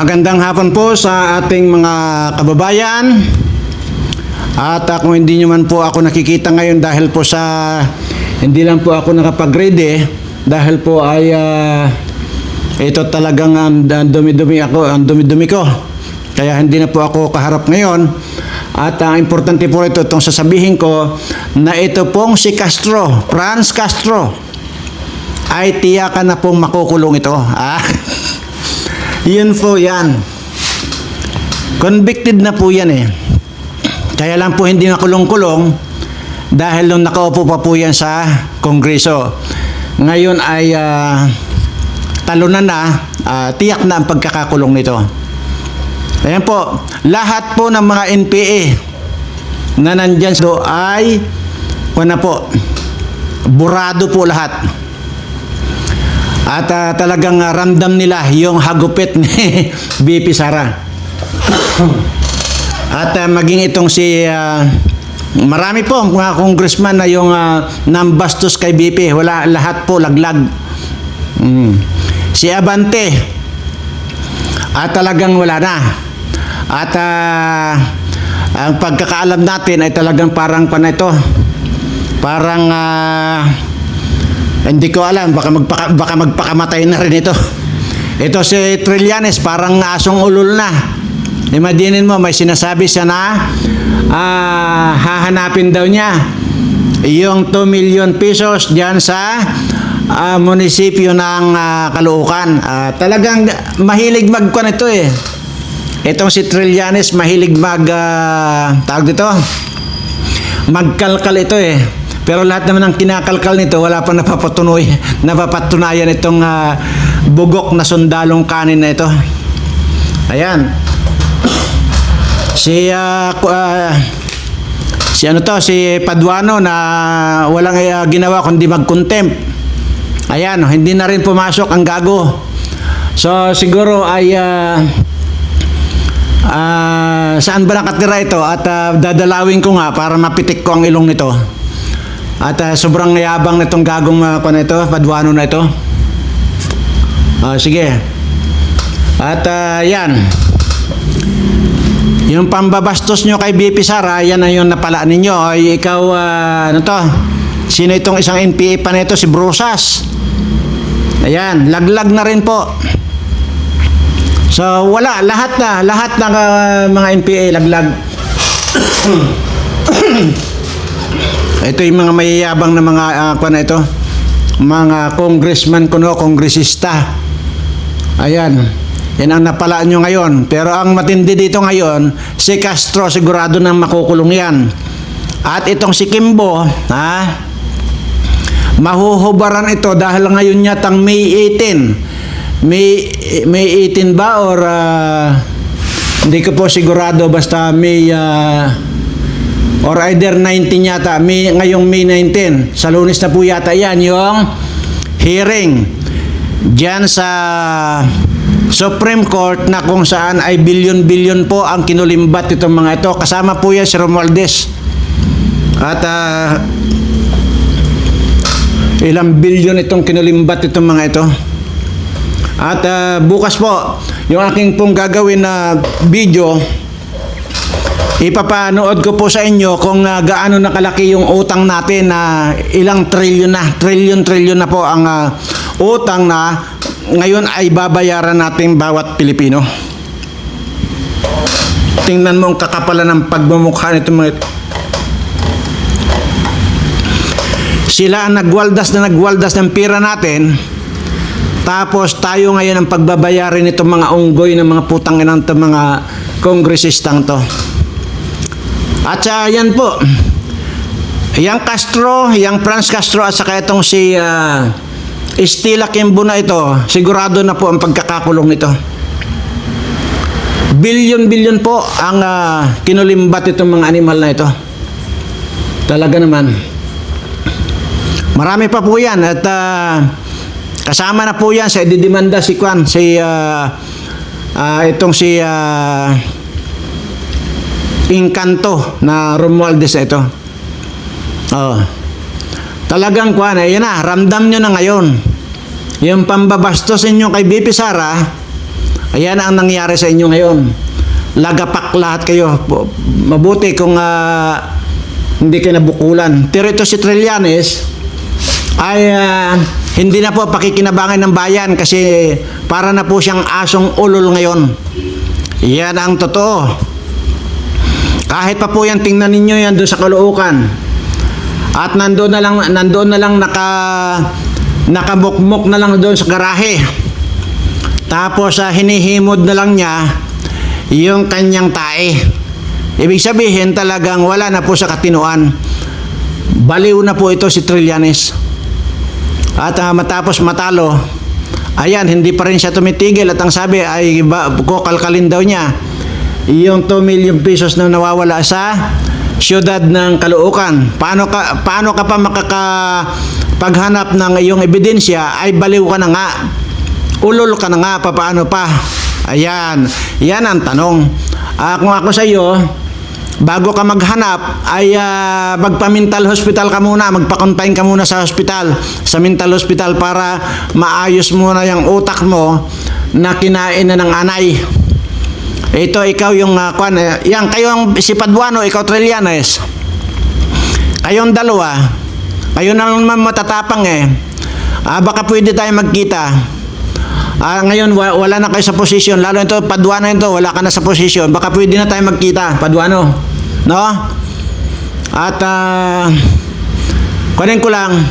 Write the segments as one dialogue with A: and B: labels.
A: Magandang hapon po sa ating mga kababayan. At uh, kung hindi nyo man po ako nakikita ngayon dahil po sa hindi lang po ako nakapag-ready dahil po ay ah, ito talagang ang dumi-dumi ako, ang dumi-dumi ko. Kaya hindi na po ako kaharap ngayon. At ang importante po ito, itong sasabihin ko, na ito pong si Castro, Franz Castro, ay tiyakan na pong makukulong ito. Ah, yun po yan. Convicted na po yan eh. Kaya lang po hindi nakulong-kulong dahil nung nakaupo pa po yan sa Kongreso. Ngayon ay ah, talunan na, ah, tiyak na ang pagkakakulong nito. Ayan po, lahat po ng mga NPA na nandyan do ay, ano po, burado po lahat. At ah, talagang ah, ramdam nila yung hagupit ni BP Sara. At ah, maging itong si ah, marami po mga congressman na yung uh, nambastos kay BP, wala lahat po laglag. Mm. Si Abante at talagang wala na. At ah, ang pagkakaalam natin ay talagang parang pa na ito. Parang ah, hindi ko alam, baka, magpaka, baka magpakamatay na rin ito. Ito si Trillanes, parang asong ulol na. Imaginin mo, may sinasabi siya na ah, hahanapin daw niya yung 2 million pesos diyan sa ah, munisipyo ng ah, Caloocan. Ah, talagang mahilig magkuan ito eh. Itong si Trillanes mahilig mag ah, tawag dito magkalkal ito eh. Pero lahat naman ng kinakalkal nito, wala pa napapatunoy, napapatunayan itong ah, bugok na sundalong kanin na ito. Ayan. Si ku- ah, si ano to, si Paduano na walang ah, ginawa kundi mag-contempt. Ayan, hindi na rin pumasok ang gago. So siguro ay ah, Ah, saan ba nakatira ito? At ah, dadalawin ko nga para mapitik ko ang ilong nito. At ah, sobrang yabang nitong gagong uh, na ito, padwano na ito. Ah, sige. At ah, yan. Yung pambabastos nyo kay BP Sara, yan ang yung napala ninyo. Ay ikaw, ah, ano to? Sino itong isang NPA pa nito? Si Brusas. Ayan, laglag na rin po. So wala, lahat na, lahat ng ah, mga NPA laglag. ito yung mga mayayabang na mga uh, na ito. Mga congressman kuno, kongresista. Ayan. Yan ang napala nyo ngayon. Pero ang matindi dito ngayon, si Castro sigurado nang makukulong yan. At itong si Kimbo, ha? Mahuhubaran ito dahil ngayon yatang May 18. May, May 18 ba or ah, hindi ko po sigurado basta May ah, or either 19 yata May, ngayong May 19 sa lunes na po yata yan yung hearing dyan sa Supreme Court na kung saan ay bilyon-bilyon po ang kinulimbat itong mga ito. Kasama po yan si Romualdez. At ah, ilang bilyon itong kinulimbat itong mga ito. At ah, bukas po, yung aking pong gagawin na video, ipapanood ko po sa inyo kung ah, gaano nakalaki yung utang natin na ilang trilyon na, trilyon-trilyon na po ang ah, utang na ngayon ay babayaran natin bawat Pilipino. Tingnan mo ang kakapalan ng pagmumukha nito mga ito. Sila ang nagwaldas na nagwaldas ng pira natin, tapos tayo ngayon ang pagbabayarin itong mga unggoy ng mga putang inang mga kongresistang to. At sa yan po, yang Castro, yang Franz Castro at saka itong si uh, Estila Kimbo na ito, sigurado na po ang pagkakakulong nito. Bilyon-bilyon po ang ah, kinulimbat itong mga animal na ito. Talaga naman. Marami pa po yan at ah, kasama na po yan sa ididimanda si Kwan, si ah, ah, itong si ah, Inkanto na Romualdez ito. Oh. Talagang Kwan, eh, yan na, ramdam nyo na ngayon. Yung pambabastos ninyo kay BP Sara Ayan ang nangyari sa inyo ngayon. Lagapak lahat kayo. Bu- Mabuti kung ah, hindi kayo nabukulan. Pero ito si Trillanes ay ah, hindi na po pakikinabangan ng bayan kasi para na po siyang asong ulol ngayon. Yan ang totoo. Kahit pa po yan, tingnan ninyo yan doon sa Caloocan. At nandoon na lang, nandoon na lang naka, nakamukmok na lang doon sa garahe. Tapos sa hinihimod na lang niya yung kanyang tae. Ibig sabihin talagang wala na po sa katinuan. Baliw na po ito si Trillanes. At ah, matapos matalo, ayan, hindi pa rin siya tumitigil at ang sabi ay kukalkalin daw niya yung 2 million pesos na nawawala sa siyudad ng Caloocan. Paano ka paano ka pa makaka paghanap ng iyong ebidensya ay baliw ka na nga. Ulol ka na nga paano pa. Ayan, yan ang tanong. Ah, kung ako sa iyo, bago ka maghanap ay ah, magpa-mental hospital ka muna, magpa-confine ka muna sa hospital, sa mental hospital para maayos muna yung utak mo na kinain na ng anay. Ito ikaw yung uh, kwan, eh, yan kayo ang si Paduano, ikaw Trillanes. Kayong dalawa, kayo na naman matatapang eh. Ah, baka pwede tayo magkita. Ah, ngayon wa- wala na kayo sa posisyon, lalo ito Paduano ito, wala ka na sa posisyon. Baka pwede na tayo magkita, Paduano. No? At ah kunin ko lang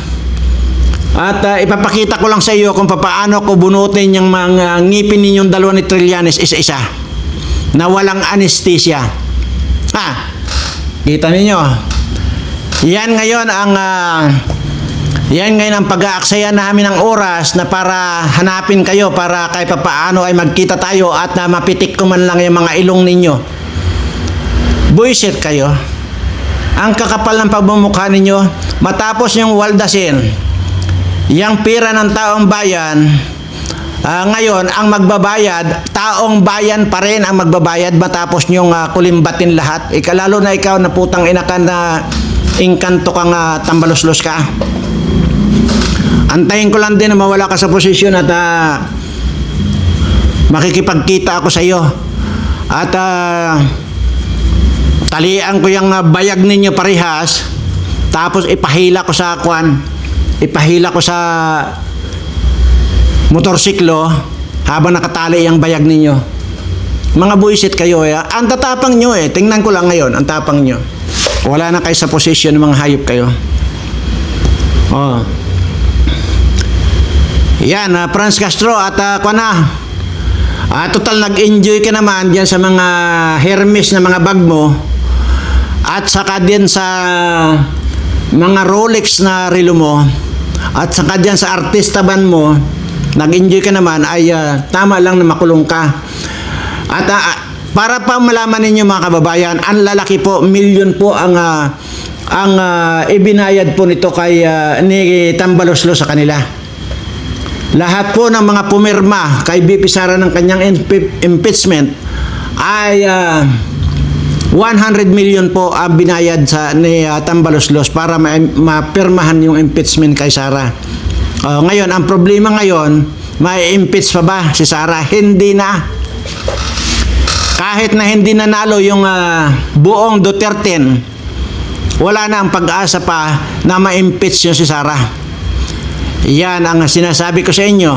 A: at ah, ipapakita ko lang sa iyo kung paano ko bunutin yung mga ngipin ninyong dalawa ni Trillanes isa-isa na walang anesthesia. Ha? Kita ninyo? Yan ngayon ang ah, yan ngayon ang pag-aaksaya namin ng oras na para hanapin kayo para kahit paano ay magkita tayo at na mapitik ko man lang yung mga ilong ninyo. Buisit kayo. Ang kakapal ng pagmumukha ninyo matapos yung waldasin. Yang pira ng taong bayan Ah, ngayon, ang magbabayad, taong bayan pa rin ang magbabayad matapos nyong ah, kulimbatin lahat. Ikalalo na ikaw na putang ina ka na ingkanto kang uh, tambaloslos ka. Antayin ko lang din na mawala ka sa posisyon at ah, makikipagkita ako sa iyo. At ah, talian ko yung ah, bayag ninyo parehas tapos ipahila ko sa kwan ipahila ko sa motorsiklo habang nakatali ang bayag ninyo. Mga buisit kayo eh. Ang tatapang nyo eh. Tingnan ko lang ngayon, ang tapang nyo. Wala na kayo sa posisyon ng mga hayop kayo. Oh. Yan, ah, Franz Castro at uh, na. Ah, total nag-enjoy ka naman diyan sa mga Hermes na mga bag mo. At saka din sa mga Rolex na relo mo. At saka diyan sa artista ban mo, nag-enjoy ka naman ay ah, tama lang na makulong ka. At ah, para pa malaman ninyo mga kababayan, ang lalaki po, milyon po ang ah, ang ah, ibinayad po nito kay ah, ni Tambaloslo sa kanila. Lahat po ng mga pumirma kay BP Sara ng kanyang impe- impeachment ay ah, 100 million po ang binayad sa ni uh, Tambaloslos para ma- mapirmahan yung impeachment kay Sara. Oh, ngayon, ang problema ngayon, may impeach pa ba si Sara? Hindi na. Kahit na hindi nanalo yung ah, buong Duterte, wala na ang pag-asa pa na ma-impeach yung si Sara. Yan ang sinasabi ko sa inyo.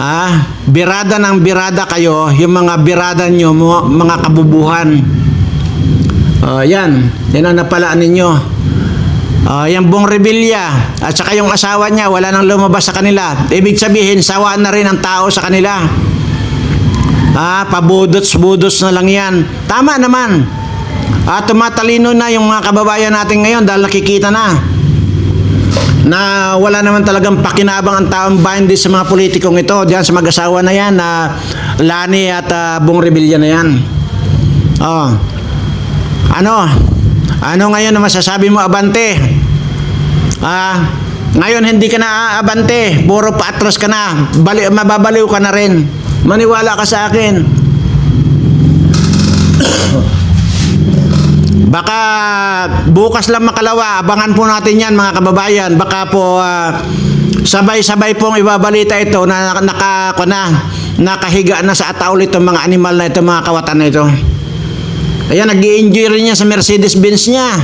A: Ah, birada ng birada kayo, yung mga birada nyo, mga, kabubuhan. Oh, yan. Yan ang napalaan ninyo. Oh, yung Bong Revilla at saka yung asawa niya, wala nang lumabas sa kanila. Ibig sabihin, sawa na rin ang tao sa kanila. Ah, pabudots-budots na lang yan. Tama naman. Ah, tumatalino na yung mga kababayan natin ngayon dahil nakikita na na wala naman talagang pakinabang ang taong bayan din sa mga politikong ito. Diyan sa mag-asawa na yan, na Lani at uh, Bong Revilla na yan. Oh. Ano? Ano ngayon na masasabi mo, Abante? Ah, ngayon hindi ka na aabante, puro paatras ka na, Bali, mababaliw ka na rin. Maniwala ka sa akin. Baka bukas lang makalawa, abangan po natin yan mga kababayan. Baka po ah, sabay-sabay pong ibabalita ito na naka, na, nakahiga na sa ataol itong mga animal na ito, mga kawatan na ito. Ayan, nag enjoy rin niya sa Mercedes-Benz niya.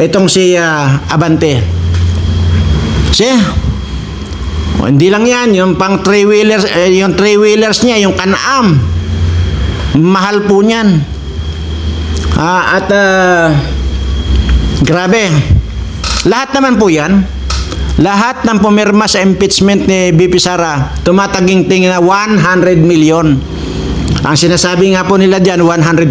A: Itong si ah, Abante. Siya, o, hindi lang yan, yung pang three-wheelers, eh, yung three-wheelers niya, yung Can-Am. Mahal po niyan. Ah, at ah, grabe. Lahat naman po yan. Lahat ng pumirma sa impeachment ni BP Sara, tumataging tingin na 100 million. Ang sinasabi nga po nila diyan 150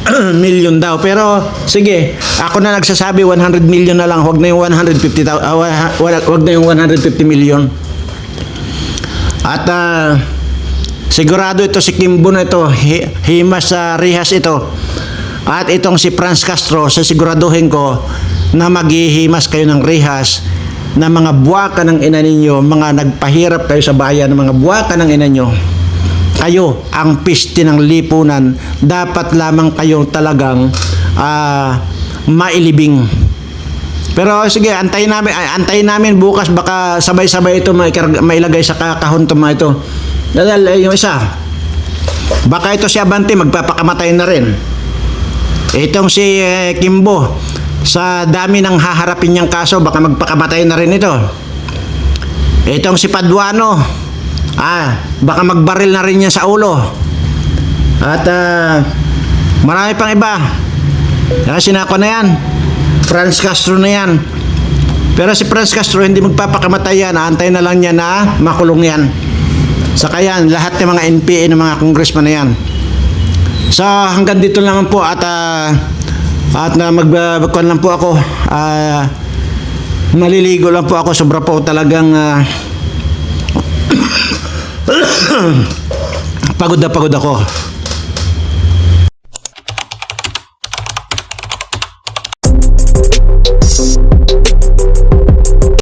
A: million daw. Pero sige, ako na nagsasabi 100 million na lang, wag na yung 150 tao- ah, wa- wag na yung 150 million. At ah, sigurado ito si Kimbo na ito, hi- himas sa rihas ito. At itong si Franz Castro, sasiguraduhin ko na maghihimas kayo ng rihas na mga buwaka ng ina ninyo, mga nagpahirap kayo sa bayan, mga buwaka ng ina nyo. Kayo, ang piste ng lipunan, dapat lamang kayo talagang ah, mailibing. Pero sige, antayin namin, ay, antayin namin bukas baka sabay-sabay ito mailagay sa kakahon to ito. Dahil eh, yung isa, baka ito si Abante magpapakamatay na rin. Itong si eh, Kimbo, sa dami ng haharapin niyang kaso, baka magpakamatay na rin ito. Itong si Paduano, ah, baka magbaril na rin niya sa ulo. At ah, marami pang iba. Ah, sinako na yan. Franz Castro na yan. Pero si Franz Castro hindi magpapakamatay yan. Antay na lang niya na makulong yan. Saka yan, lahat ng mga NPA ng mga congressman na yan. So hanggang dito lang po at ah, at na magbabakwan lang po ako. Ah, maliligo lang po ako. Sobra po talagang ah, pagod na pagod ako.